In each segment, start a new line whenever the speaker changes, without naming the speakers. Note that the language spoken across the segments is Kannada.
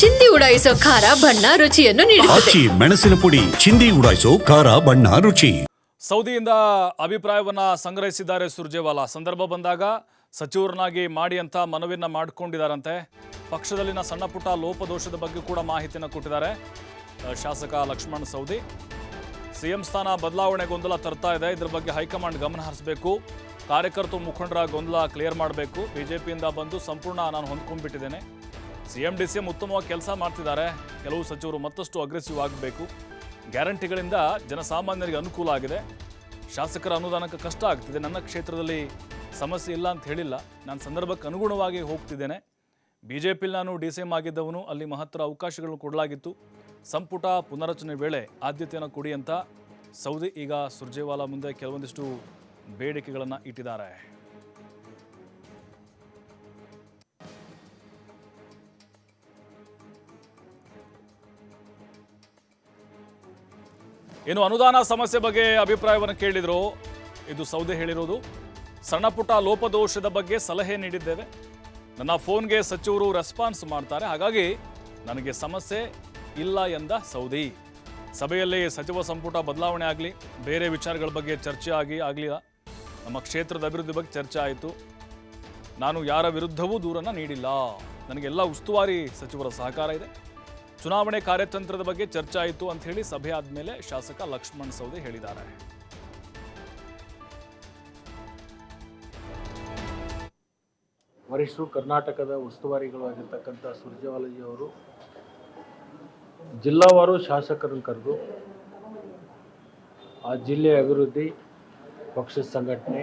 ಚಿಂದಿ ಉಡಾಯಿಸೋ ಖಾರ ಬಣ್ಣ ರುಚಿಯನ್ನು ನೀಡುತ್ತದೆ.
ಆಚಿ ಮೆಣಸಿನ ಪುಡಿ ಚಿಂದಿ ಉಡಾಯಿಸೋ ಖಾರ ಬಣ್ಣ ರುಚಿ.
ಸೌದಿಯಿಂದ ಅಭಿಪ್ರಾಯವನ್ನ ಸಂಗ್ರಹಿಸಿದ್ದಾರೆ ಸುರ್ಜೇವಾಲಾ. ಸಂದರ್ಭ ಬಂದಾಗ ಸಚಿವರನ್ನಾಗಿ ಮಾಡಿ ಅಂತ ಮನವಿಯನ್ನ ಮಾಡಿಕೊಂಡಿದ್ದಾರಂತೆ. ಪಕ್ಷದಲ್ಲಿನ ಸಣ್ಣ ಪುಟ್ಟ ಲೋಪದೋಷದ ಬಗ್ಗೆ ಕೂಡ ಮಾಹಿತಿಯನ್ನು ಕೊಟ್ಟಿದ್ದಾರೆ. ಶಾಸಕ ಲಕ್ಷ್ಮಣ್ ಸೌದಿ. ಸಿಎಂ ಸ್ಥಾನ ಬದಲಾವಣೆ ಗೊಂದಲ ತರ್ತಾ ಇದೆ. ಇದ್ರ ಬಗ್ಗೆ ಹೈಕಮಾಂಡ್ ಗಮನ ಹರಿಸಬೇಕು. ಕಾರ್ಯಕರ್ತರು ಮುಖಂಡರ ಗೊಂದಲ ಕ್ಲಿಯರ್ ಮಾಡಬೇಕು. ಬಿಜೆಪಿಯಿಂದ ಬಂದು ಸಂಪೂರ್ಣ ನಾನು ಹೊಂದ್ಕೊಂಡ್ಬಿಟ್ಟಿದ್ದೇನೆ. ಸಿಎಂ ಡಿ ಸಿ ಎಂ ಉತ್ತಮವಾಗಿ ಕೆಲಸ ಮಾಡ್ತಿದ್ದಾರೆ. ಕೆಲವು ಸಚಿವರು ಮತ್ತಷ್ಟು ಅಗ್ರೆಸಿವ್ ಆಗಬೇಕು. ಗ್ಯಾರಂಟಿಗಳಿಂದ ಜನಸಾಮಾನ್ಯರಿಗೆ ಅನುಕೂಲ ಆಗಿದೆ. ಶಾಸಕರ ಅನುದಾನಕ್ಕೆ ಕಷ್ಟ ಆಗ್ತಿದೆ. ನನ್ನ ಕ್ಷೇತ್ರದಲ್ಲಿ ಸಮಸ್ಯೆ ಇಲ್ಲ ಅಂತ ಹೇಳಿಲ್ಲ. ನಾನು ಸಂದರ್ಭಕ್ಕೆ ಅನುಗುಣವಾಗಿ ಹೋಗ್ತಿದ್ದೇನೆ. ಬಿ ಜೆ ಪಿಲಿ ನಾನು ಡಿ ಸಿ ಎಂ ಆಗಿದ್ದವನು. ಅಲ್ಲಿ ಮಹತ್ತರ ಅವಕಾಶಗಳನ್ನು ಕೊಡಲಾಗಿತ್ತು. ಸಂಪುಟ ಪುನರಚನೆ ವೇಳೆ ಆದ್ಯತೆಯನ್ನು ಕೊಡಿ ಅಂತ ಸೌದಿ ಈಗ ಸುರ್ಜೇವಾಲಾ ಮುಂದೆ ಕೆಲವೊಂದಿಷ್ಟು ಬೇಡಿಕೆಗಳನ್ನು ಇಟ್ಟಿದ್ದಾರೆ. ಇನ್ನು ಅನುದಾನ ಸಮಸ್ಯೆ ಬಗ್ಗೆ ಅಭಿಪ್ರಾಯವನ್ನು ಕೇಳಿದರು. ಇದು ಸೌದೆ ಹೇಳಿರೋದು. ಸಣ್ಣ ಪುಟ್ಟ ಲೋಪದೋಷದ ಬಗ್ಗೆ ಸಲಹೆ ನೀಡಿದ್ದೇವೆ. ನನ್ನ ಫೋನ್ಗೆ ಸಚಿವರು ರೆಸ್ಪಾನ್ಸ್ ಮಾಡ್ತಾರೆ. ಹಾಗಾಗಿ ನನಗೆ ಸಮಸ್ಯೆ ಇಲ್ಲ ಎಂದ ಸೌದಿ. ಸಭೆಯಲ್ಲಿ ಸಚಿವ ಸಂಪುಟ ಬದಲಾವಣೆ ಆಗಲಿ, ಬೇರೆ ವಿಚಾರಗಳ ಬಗ್ಗೆ ಚರ್ಚೆ ಆಗಿ ಆಗಲಿಲ್ಲ. ನಮ್ಮ ಕ್ಷೇತ್ರದ ಅಭಿವೃದ್ಧಿ ಬಗ್ಗೆ ಚರ್ಚೆ ಆಯಿತು. ನಾನು ಯಾರ ವಿರುದ್ಧವೂ ದೂರನ್ನು ನೀಡಿಲ್ಲ. ನನಗೆಲ್ಲ ಉಸ್ತುವಾರಿ ಸಚಿವರ ಸಹಕಾರ ಇದೆ. ಚುನಾವಣೆ ಕಾರ್ಯತಂತ್ರದ ಬಗ್ಗೆ ಚರ್ಚೆ ಆಯಿತು ಅಂತ ಹೇಳಿ ಸಭೆ ಆದಮೇಲೆ ಶಾಸಕ ಲಕ್ಷ್ಮಣ್ ಸವದಿ ಹೇಳಿದ್ದಾರೆ.
ವರಿಷ್ಠರು ಕರ್ನಾಟಕದ ಉಸ್ತುವಾರಿಗಳು ಆಗಿರ್ತಕ್ಕಂಥ ಸುರ್ಜೇವಾಲಜಿ ಅವರು, ಜಿಲ್ಲಾವಾರು ಶಾಸಕರನ್ನು ಕರೆದು ಆ ಜಿಲ್ಲೆಯ ಅಭಿವೃದ್ಧಿ, ಪಕ್ಷದ ಸಂಘಟನೆ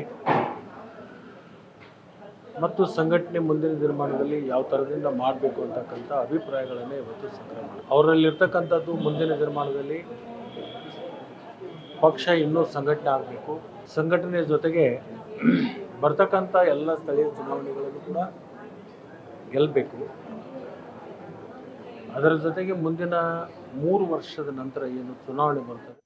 ಮತ್ತು ಸಂಘಟನೆ ಮುಂದಿನ ನಿರ್ಮಾಣದಲ್ಲಿ ಯಾವ ಥರದಿಂದ ಮಾಡಬೇಕು ಅಂತಕ್ಕಂಥ ಅಭಿಪ್ರಾಯಗಳನ್ನೇ ಇವತ್ತು ಸಂಗ್ರಹ ಮಾಡಿ. ಅವರಲ್ಲಿರ್ತಕ್ಕಂಥದ್ದು ಮುಂದಿನ ನಿರ್ಮಾಣದಲ್ಲಿ ಪಕ್ಷ ಇನ್ನೂ ಸಂಘಟನೆ ಆಗಬೇಕು. ಸಂಘಟನೆ ಜೊತೆಗೆ ಬರ್ತಕ್ಕಂಥ ಎಲ್ಲ ಸ್ಥಳೀಯ ಚುನಾವಣೆಗಳನ್ನು ಕೂಡ ಗೆಲ್ಲಬೇಕು. ಅದರ ಜೊತೆಗೆ ಮುಂದಿನ ಮೂರು ವರ್ಷದ ನಂತರ ಏನು ಚುನಾವಣೆ ಬರ್ತದೆ